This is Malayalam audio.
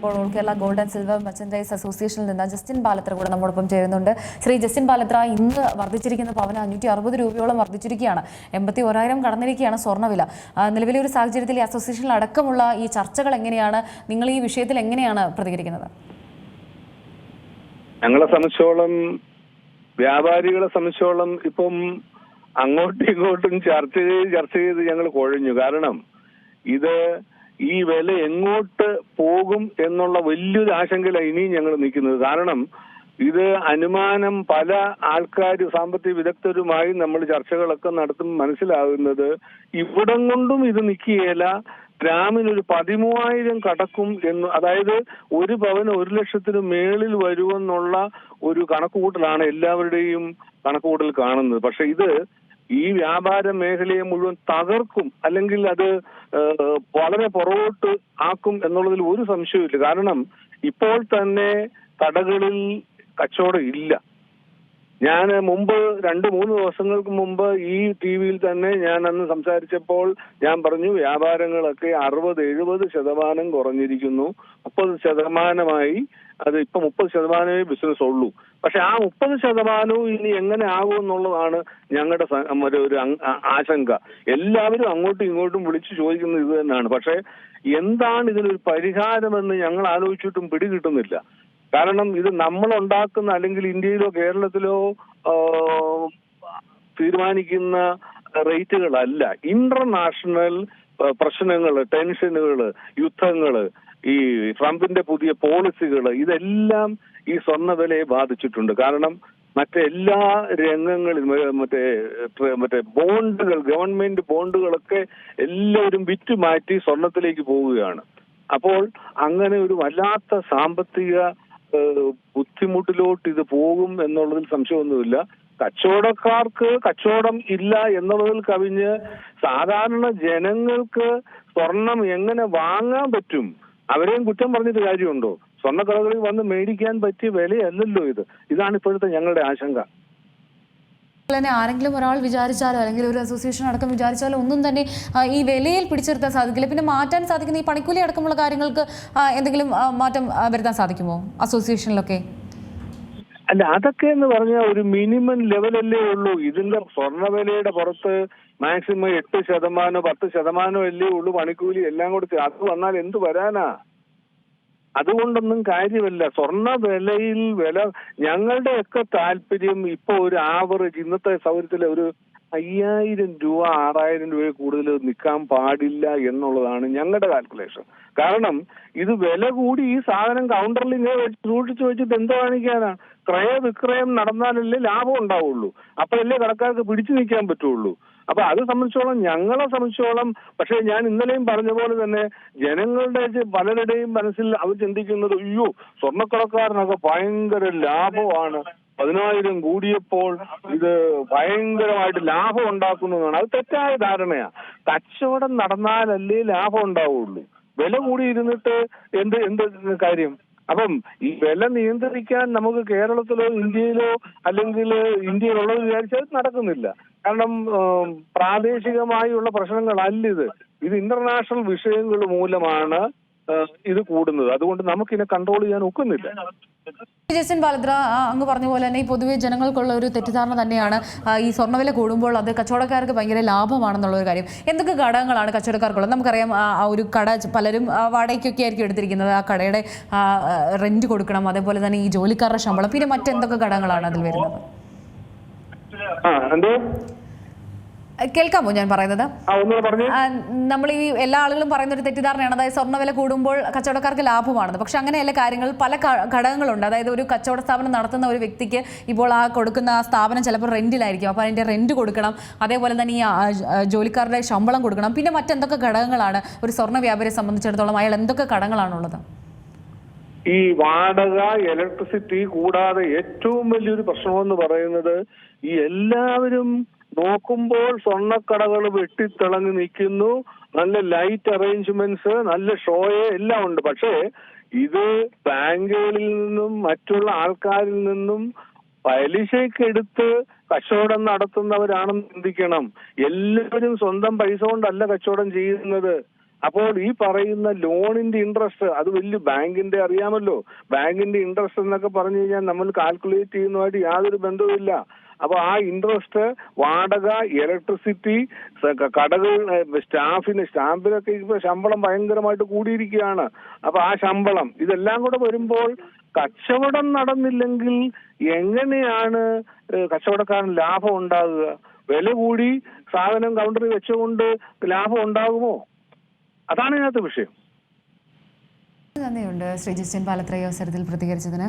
ഇപ്പോൾ all Kerala gold and silver merchandise അസോസിയേഷനിൽ നിന്ന് ജസ്റ്റിൻ ബാലത്ര കൂടെ നമ്മോടൊപ്പം ചേരുന്നുണ്ട്. ശ്രീ ജസ്റ്റിൻ ബാലത്ര ഇന്ന് വർദ്ധിച്ചിരിക്കുന്ന പവന അഞ്ഞൂറ്റി അറുപത് രൂപയോളം വർദ്ധിച്ചിരിക്കുകയാണ്. എൺപത്തി ഒരായിരം കടന്നിരിക്കുകയാണ് സ്വർണവില നിലവിലെ ഒരു സാഹചര്യത്തിൽ ഈ അസോസിയേഷനിൽ അടക്കമുള്ള ഈ ചർച്ചകൾ എങ്ങനെയാണ്? നിങ്ങൾ ഈ വിഷയത്തിൽ എങ്ങനെയാണ് പ്രതികരിക്കുന്നത്? ഞങ്ങളെ സംബന്ധിച്ചോളം വ്യാപാരികളെ സംബന്ധിച്ചോളം ഇപ്പം അങ്ങോട്ടും ഇങ്ങോട്ടും ചർച്ച ചെയ്ത് ചർച്ച ചെയ്ത് ഞങ്ങൾ കുഴഞ്ഞു. കാരണം ഇത് ഈ വില എങ്ങോട്ട് പോകും എന്നുള്ള വലിയൊരു ആശങ്കയിലാണ് ഇനിയും ഞങ്ങൾ നിൽക്കുന്നത്. കാരണം ഇത് അനുമാനം പല ആൾക്കാർ സാമ്പത്തിക വിദഗ്ധരുമായി നമ്മൾ ചർച്ചകളൊക്കെ നടത്തും മനസ്സിലാകുന്നത് ഇവിടം കൊണ്ടും ഇത് നിൽക്കുകയില്ല. ഗ്രാമിന് ഒരു പതിമൂവായിരം കടക്കും എന്ന് അതായത് ഒരു പവന് ഒരു ലക്ഷത്തിന് മേളിൽ വരുമെന്നുള്ള ഒരു കണക്കുകൂട്ടലാണ് എല്ലാവരുടെയും കണക്കുകൂട്ടൽ കാണുന്നത്. പക്ഷെ ഇത് ഈ വ്യാപാര മേഖലയെ മുഴുവൻ തകർക്കും അല്ലെങ്കിൽ അത് വളരെ പുറകോട്ട് ആക്കും എന്നുള്ളതിൽ ഒരു സംശയവുമില്ല. കാരണം ഇപ്പോൾ തന്നെ കടകളിൽ കച്ചവടം ഇല്ല. ഞാൻ മുമ്പ് രണ്ട് മൂന്ന് ദിവസങ്ങൾക്ക് മുമ്പ് ഈ ടി വിയിൽ തന്നെ ഞാൻ അന്ന് സംസാരിച്ചപ്പോൾ ഞാൻ പറഞ്ഞു വ്യാപാരങ്ങളൊക്കെ അറുപത് എഴുപത് ശതമാനം കുറഞ്ഞിരിക്കുന്നു. മുപ്പത് ശതമാനമായി അത് ഇപ്പൊ മുപ്പത് ശതമാനമേ ബിസിനസ് ഉള്ളൂ. പക്ഷെ ആ മുപ്പത് ശതമാനവും ഇനി എങ്ങനെ ആകും എന്നുള്ളതാണ് ഞങ്ങളുടെ ഒരു ഒരു ആശങ്ക. എല്ലാവരും അങ്ങോട്ടും ഇങ്ങോട്ടും വിളിച്ചു ചോദിക്കുന്നത് ഇത് തന്നെയാണ്. പക്ഷെ എന്താണ് ഇതിനൊരു പരിഹാരമെന്ന് ഞങ്ങൾ ആലോചിച്ചിട്ടും പിടികിട്ടുന്നില്ല. കാരണം ഇത് നമ്മൾ ഉണ്ടാക്കുന്ന അല്ലെങ്കിൽ ഇന്ത്യയിലോ കേരളത്തിലോ തീരുമാനിക്കുന്ന റേറ്റുകളല്ല. ഇന്റർനാഷണൽ പ്രശ്നങ്ങൾ ടെൻഷനുകൾ യുദ്ധങ്ങൾ ഈ ട്രംപിന്റെ പുതിയ പോളിസികൾ ഇതെല്ലാം ഈ സ്വർണ വിലയെ ബാധിച്ചിട്ടുണ്ട്. കാരണം മറ്റെല്ലാ രംഗങ്ങളിലും മറ്റേ മറ്റേ ബോണ്ടുകൾ ഗവൺമെന്റ് ബോണ്ടുകളൊക്കെ എല്ലാവരും വിറ്റ് മാറ്റി സ്വർണത്തിലേക്ക് പോവുകയാണ്. അപ്പോൾ അങ്ങനെ ഒരു വല്ലാത്ത സാമ്പത്തിക ബുദ്ധിമുട്ടിലോട്ട് ഇത് പോകും എന്നുള്ളതിൽ സംശയമൊന്നുമില്ല. കച്ചവടക്കാർക്ക് കച്ചവടം ഇല്ല എന്നുള്ളതിൽ കവിഞ്ഞ് സാധാരണ ജനങ്ങൾക്ക് സ്വർണം എങ്ങനെ വാങ്ങാൻ പറ്റും? അവരെയും കുറ്റം പറഞ്ഞിട്ട് കാര്യമുണ്ടോ? സ്വർണക്കടകളിൽ വന്ന് മേടിക്കാൻ പറ്റിയ വിലയല്ലല്ലോ ഇത്. ഇതാണ് ഇപ്പോഴത്തെ ഞങ്ങളുടെ ആശങ്ക. തന്നെ ആരെങ്കിലും ഒരാൾ വിചാരിച്ചാലോ അല്ലെങ്കിൽ ഒരു അസോസിയേഷൻ അടക്കം വിചാരിച്ചാലോ ഒന്നും തന്നെ ഈ വിലയിൽ പിടിച്ചെടുത്താൻ സാധിക്കില്ല. പിന്നെ മാറ്റാൻ സാധിക്കുന്ന ഈ പണിക്കൂലി അടക്കമുള്ള കാര്യങ്ങൾക്ക് എന്തെങ്കിലും മാറ്റം വരുത്താൻ സാധിക്കുമോ അസോസിയേഷനിലൊക്കെ അല്ല അതൊക്കെ എന്ന് പറഞ്ഞാൽ ഒരു മിനിമം ലെവലല്ലേ ഉള്ളൂ. ഇതിന്റെ സ്വർണവിലയുടെ പുറത്ത് മാക്സിമം എട്ട് ശതമാനോ പത്ത് ശതമാനോ അല്ലേ ഉള്ളൂ പണിക്കൂലി. എല്ലാം കൂടി അത് വന്നാൽ എന്ത് വരാനാ? അതുകൊണ്ടൊന്നും കാര്യമല്ല. സ്വർണ വിലയിൽ വില ഞങ്ങളുടെയൊക്കെ താല്പര്യം ഇപ്പൊ ഒരു ആവറേജ് ഇന്നത്തെ സൗകര്യത്തിലെ ഒരു അയ്യായിരം രൂപ ആറായിരം രൂപ കൂടുതൽ നിൽക്കാൻ പാടില്ല എന്നുള്ളതാണ് ഞങ്ങളുടെ കാൽക്കുലേഷൻ കാരണം ഇത് വില കൂടി ഈ സാധനം കൗണ്ടറിൽ ഇങ്ങനെ സൂക്ഷിച്ചു വെച്ചിട്ട് എന്തോ കാണിക്കാനാണ് ക്രയ വിക്രയം നടന്നാലല്ലേ ലാഭം ഉണ്ടാവുള്ളൂ. അപ്പോഴല്ലേ കടക്കാർക്ക് പിടിച്ചു നിൽക്കാൻ പറ്റുള്ളൂ. അപ്പൊ അത് സംബന്ധിച്ചോളം ഞങ്ങളെ സംബന്ധിച്ചോളം പക്ഷേ ഞാൻ ഇന്നലെയും പറഞ്ഞ പോലെ തന്നെ ജനങ്ങളുടെ പലരുടെയും മനസ്സിൽ അവർ ചിന്തിക്കുന്നത് അയ്യോ സ്വർണക്കടക്കാരനൊക്കെ ഭയങ്കര ലാഭമാണ്. പതിനായിരം കൂടിയപ്പോൾ ഇത് ഭയങ്കരമായിട്ട് ലാഭം ഉണ്ടാക്കുന്നതാണ് അത് തെറ്റായ ധാരണയാ. കച്ചവടം നടന്നാലല്ലേ ലാഭം ഉണ്ടാവുള്ളൂ. വില കൂടി ഇരുന്നിട്ട് എന്ത് എന്ത് കാര്യം? അപ്പം ഈ വില നിയന്ത്രിക്കാൻ നമുക്ക് കേരളത്തിലോ ഇന്ത്യയിലോ അല്ലെങ്കിൽ ഇന്ത്യയിലുള്ളത് വിചാരിച്ചാൽ നടക്കുന്നില്ല. കാരണം പ്രാദേശികമായുള്ള പ്രശ്നങ്ങളല്ല ഇത് ഇത് ഇന്റർനാഷണൽ വിഷയങ്ങൾ മൂലമാണ് ഇത് കൂടുന്നത്. അതുകൊണ്ട് നമുക്കിതിനെ കൺട്രോൾ ചെയ്യാൻ ഒക്കുന്നില്ല. ജസ്റ്റിൻ ബാലദ്ര അങ്ങ് പറഞ്ഞ പോലെ തന്നെ ഈ പൊതുവെ ജനങ്ങൾക്കുള്ള ഒരു തെറ്റിദ്ധാരണ തന്നെയാണ്. ഈ സ്വർണവില കൂടുമ്പോൾ അത് കച്ചവടക്കാർക്ക് ഭയങ്കര ലാഭമാണെന്നുള്ള ഒരു കാര്യം. എന്തൊക്കെ ഘടകങ്ങളാണ് കച്ചവടക്കാർക്കുള്ളത്? നമുക്കറിയാം ആ ഒരു കട പലരും വാടകയ്ക്കൊക്കെ ആയിരിക്കും എടുത്തിരിക്കുന്നത്. ആ കടയുടെ റെന്റ് കൊടുക്കണം. അതേപോലെ തന്നെ ഈ ജോലിക്കാരുടെ ശമ്പളം. പിന്നെ മറ്റെന്തൊക്കെ ഘടകങ്ങളാണ് അതിൽ വരുന്നത്? കേൾക്കാമോ ഞാൻ പറയുന്നത്? നമ്മൾ ഈ എല്ലാ ആളുകളും പറയുന്ന ഒരു തെറ്റിദ്ധാരണയാണ്. അതായത് സ്വർണവില കൂടുമ്പോൾ കച്ചവടക്കാർക്ക് ലാഭമാണെന്ന്. പക്ഷെ അങ്ങനെയല്ല കാര്യങ്ങൾ. പല ഘടകങ്ങളുണ്ട്. അതായത് ഒരു കച്ചവട സ്ഥാപനം നടത്തുന്ന ഒരു വ്യക്തിക്ക് ഇപ്പോൾ ആ കൊടുക്കുന്ന സ്ഥാപനം ചിലപ്പോൾ റെന്റിലായിരിക്കും. അപ്പോൾ അതിന്റെ റെന്റ് കൊടുക്കണം. അതേപോലെ തന്നെ ഈ ജോലിക്കാരുടെ ശമ്പളം കൊടുക്കണം. പിന്നെ മറ്റെന്തൊക്കെ ഘടകങ്ങളാണ്? ഒരു സ്വർണ വ്യാപാരിയെ സംബന്ധിച്ചിടത്തോളം അയാൾ എന്തൊക്കെ ഘടകങ്ങളാണുള്ളത്? ഈ വാടക ഇലക്ട്രിസിറ്റി കൂടാതെ ഏറ്റവും വലിയൊരു പ്രശ്നമെന്ന് പറയുന്നത് ഈ എല്ലാവരും നോക്കുമ്പോൾ സ്വർണക്കടകൾ വെട്ടിത്തിളങ്ങി നിൽക്കുന്നു. നല്ല ലൈറ്റ് അറേഞ്ച്മെന്റ്സ് നല്ല ഷോയെ എല്ലാം ഉണ്ട്. പക്ഷേ ഇത് ബാങ്കുകളിൽ നിന്നും മറ്റുള്ള ആൾക്കാരിൽ നിന്നും പലിശക്കെടുത്ത് കച്ചവടം നടത്തുന്നവരാണെന്ന് ചിന്തിക്കണം. എല്ലാവരും സ്വന്തം പൈസ കൊണ്ടല്ല കച്ചവടം ചെയ്യുന്നത്. അപ്പോൾ ഈ പറയുന്ന ലോണിന്റെ ഇൻട്രസ്റ്റ് അത് വലിയ ബാങ്കിന്റെ അറിയാമല്ലോ. ബാങ്കിന്റെ ഇൻട്രസ്റ്റ് എന്നൊക്കെ പറഞ്ഞു കഴിഞ്ഞാൽ നമ്മൾ കാൽക്കുലേറ്റ് ചെയ്യുന്നതുമായിട്ട് യാതൊരു ബന്ധവുമില്ല. അപ്പൊ ആ ഇൻട്രസ്റ്റ് വാടക ഇലക്ട്രിസിറ്റി കടകൾ സ്റ്റാഫിന് സ്റ്റാമ്പിനൊക്കെ ഇപ്പൊ ശമ്പളം ഭയങ്കരമായിട്ട് കൂടിയിരിക്കുകയാണ്. അപ്പൊ ആ ശമ്പളം ഇതെല്ലാം കൂടെ വരുമ്പോൾ കച്ചവടം നടന്നില്ലെങ്കിൽ എങ്ങനെയാണ് കച്ചവടക്കാരൻ ലാഭം ഉണ്ടാകുക? വില കൂടി സാധനം കൗണ്ടറിൽ വെച്ചുകൊണ്ട് ലാഭം ഉണ്ടാകുമോ? അതാണ് ഇതിനകത്ത് വിഷയം. നന്ദിയുണ്ട് ശ്രീ ജിസ്റ്റിൻ അവസരത്തിൽ പ്രതികരിച്ചതിന്.